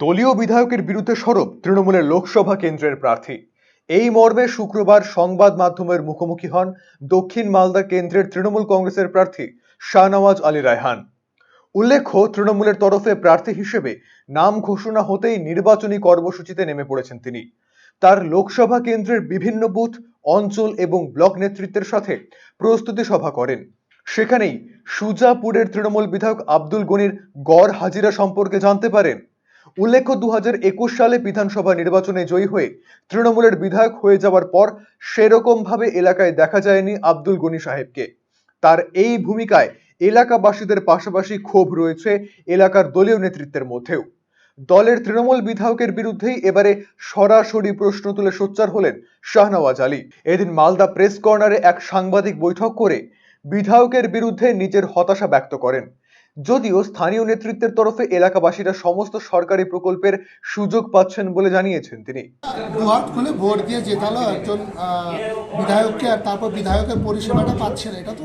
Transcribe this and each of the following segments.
দলীয় বিধায়কের বিরুদ্ধে সরব তৃণমূলের লোকসভা কেন্দ্রের প্রার্থী। এই মর্মে শুক্রবার সংবাদ মাধ্যমের মুখোমুখি হন দক্ষিণ মালদা কেন্দ্রের তৃণমূল কংগ্রেসের প্রার্থী শাহনওয়াজ আলী রায়হান। উল্লেখ্য, তৃণমূলের তরফে প্রার্থী হিসেবে নাম ঘোষণা হতেই নির্বাচনী কর্মসূচিতে নেমে পড়েছেন তিনি। তার লোকসভা কেন্দ্রের বিভিন্ন বুথ, অঞ্চল এবং ব্লক নেতৃত্বের সাথে প্রস্তুতি সভা করেন। সেখানেই সুজাপুরের তৃণমূল বিধায়ক আব্দুল গনির গড় হাজিরা সম্পর্কে জানতে পারেন উল্লেখ্য দু হাজার একুশ সালে বিধানসভা নির্বাচনে জয়ী হয়ে তৃণমূলের বিধায়ক হয়ে যাওয়ার পর সেরকম ভাবে এলাকায় দেখা যায়নি আব্দুল গনি সাহেবকে। তার এই ভূমিকায় এলাকাবাসীদের পাশাপাশি ক্ষোভ রয়েছে এলাকার দলীয় নেতৃত্বের মধ্যেও। দলের তৃণমূল বিধায়কের বিরুদ্ধেই এবারে সরাসরি প্রশ্ন তুলে সোচ্চার হলেন শাহনওয়াজ আলী। এদিন মালদা প্রেস কর্নারে এক সাংবাদিক বৈঠক করে বিধায়কের বিরুদ্ধে নিজের হতাশা ব্যক্ত করেন। যদিও স্থানীয় নেতৃত্বের তরফে এলাকাবাসীরা সমস্ত সরকারি প্রকল্পের সুযোগ পাচ্ছেন বলে জানিয়েছেন তিনি। দুহাত খুলে ভোট দিয়ে জেতালো একজন বিধায়ককে আর তারপর বিধায়কের পরিষেবাটা পাচ্ছে না। এটা তো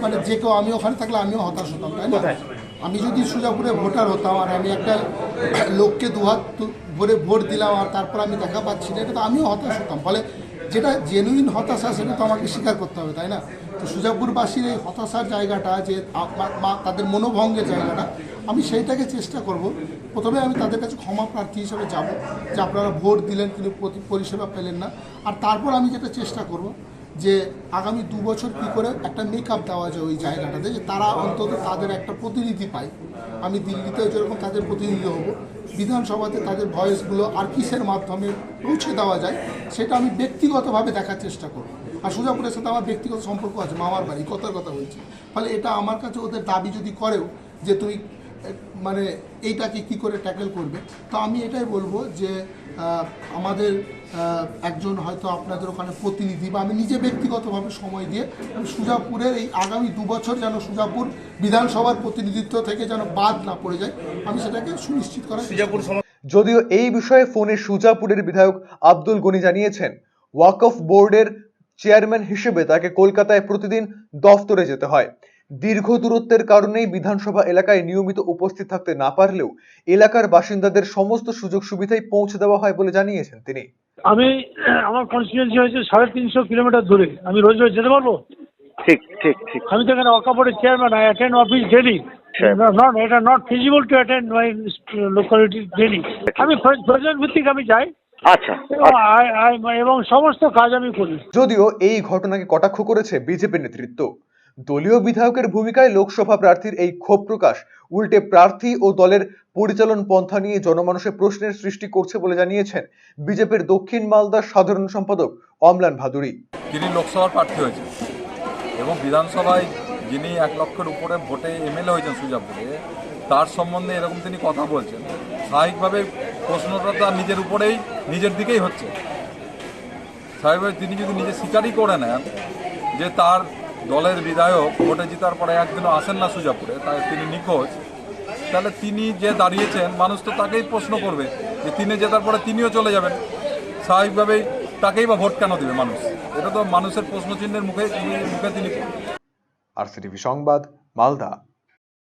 মানে যে কেউ আমি ওখানে থাকলে আমিও হতাশ হতাম তাই না? আমি যদি সুজাপুরে ভোটার হতাম আর আমি একটা লোককে দুহাত তু- ভরে ভোট দিলাম আর তারপর আমি দেখা পাচ্ছি না এটা তো আমিও হতাশ হতাম। ফলে যেটা জেনুইন হতাশা সেটা তো আমাকে স্বীকার করতে হবে তাই না? তো সুজাপুরবাসীর এই হতাশার জায়গাটা, যে তাদের মনোভঙ্গের জায়গাটা, আমি সেইটাকে চেষ্টা করব। প্রথমে আমি তাদের কাছে ক্ষমা প্রার্থী হিসেবে যাব, যে আপনারা ভোট দিলেন কিন্তু পরিষেবা পেলেন না। আর তারপর আমি যেটা চেষ্টা করব যে আগামী দু বছর কী করে একটা মেকআপ দেওয়া যায় ওই জায়গাটাতে, যে তারা অন্তত তাদের একটা প্রতিনিধি পায়। আমি দিল্লিতেও যেরকম তাদের প্রতিনিধি হব, বিধানসভাতে তাদের ভয়েসগুলো আর কিসের মাধ্যমে পৌঁছে দেওয়া যায়, সেটা আমি ব্যক্তিগতভাবে দেখার চেষ্টা করব। আর সুজাপুরের সাথে আমার ব্যক্তিগত সম্পর্ক আছে, মামার বাড়ি, কথার কথা বলছি। ফলে এটা আমার কাছে ওদের দাবি যদি করেও যে তুমি মানে এইটাকে কি করে ট্যাকেল করবে? তো আমি এটাই বলব যে আমাদের একজন হয়তো আপনাদের ওখানে প্রতিনিধি বা আমি নিজে ব্যক্তিগতভাবে সময় দিয়ে আমি সুজাপুরের এই আগামী দু বছর যেন সুজাপুর বিধানসভার প্রতিনিধিত্ব থেকে যেন বাদ না পড়ে যায় আমি সেটাকে সুনিশ্চিত করার সুজাপুর যদিও এই বিষয়ে ফোনে সুজাপুরের বিধায়ক আব্দুল গনি জানিয়েছেন ওয়াকফ বোর্ডের চেয়ারম্যান হিসেবে তাকে কলকাতায় প্রতিদিন দফতরে যেতে হয়। দীর্ঘ দূরত্বের কারণেই বিধানসভা এলাকায় নিয়মিত উপস্থিত থাকতে না পারলেও এলাকার বাসিন্দাদের সমস্ত সুযোগ সুবিধাই পৌঁছে দেওয়া হয় বলে জানিয়েছেন তিনি। আমি আমার কনস্টিটুয়েন্সি হয়েছে সাড়ে তিনশো কিলোমিটার দূরে। আমি রোজ রোজ যেতে পারব? ঠিক ঠিক ঠিক। আমি তো এখানে অকাপড়ের chairman I attend office daily. Not এটা not feasible to attend my locality daily আমি প্রয়োজন ভিত্তিক আমি যাই। আচ্ছা আচ্ছা। এবং সমস্ত কাজ আমি করি। যদিও এই ঘটনাকে কটাক্ষ করেছে বিজেপি নেতৃত্ব। দলীয় বিধায়কের ভূমিকায় লোকসভা প্রার্থীর এই ক্ষোভ প্রকাশ, উল্টে প্রার্থী ও দলের পরিচালন পন্থা নিয়ে জনমানসে প্রশ্নের সৃষ্টি করছে বলে জানিয়েছেন বিজেপির দক্ষিণ মালদার সাধারণ সম্পাদক অমলান ভাদুরী। তিনি লোকসভার প্রার্থী হয়েছেন এবং বিধানসভায় যিনি এক লক্ষের উপরে ভোটে এমএলএ হয়েছেন সুজাপুরে, তার সম্বন্ধে এরকম তিনি কথা বলছেন। স্বাভাবিকভাবে প্রশ্নটা তার নিজের উপরেই, নিজের দিকেই হচ্ছে। স্বাভাবিকভাবে তিনি যদি নিজে স্বীকারই করে নেন যে তার দলের বিধায়ক ভোটে জিতার পরে একদিনও আসেন না সুজাপুরে, তাই তিনি নিখোঁজ। তাহলে তিনি যে দাঁড়িয়েছেন, মানুষ তো তাকেই প্রশ্ন করবে যে তিনি জেতার পরে তিনিও চলে যাবেন। স্বাভাবিকভাবেই তাকেই বা ভোট কেন দেবে মানুষ? এটা তো মানুষের প্রশ্নচিহ্নের মুখে মুখে তিনি আর সংবাদ, মালদা।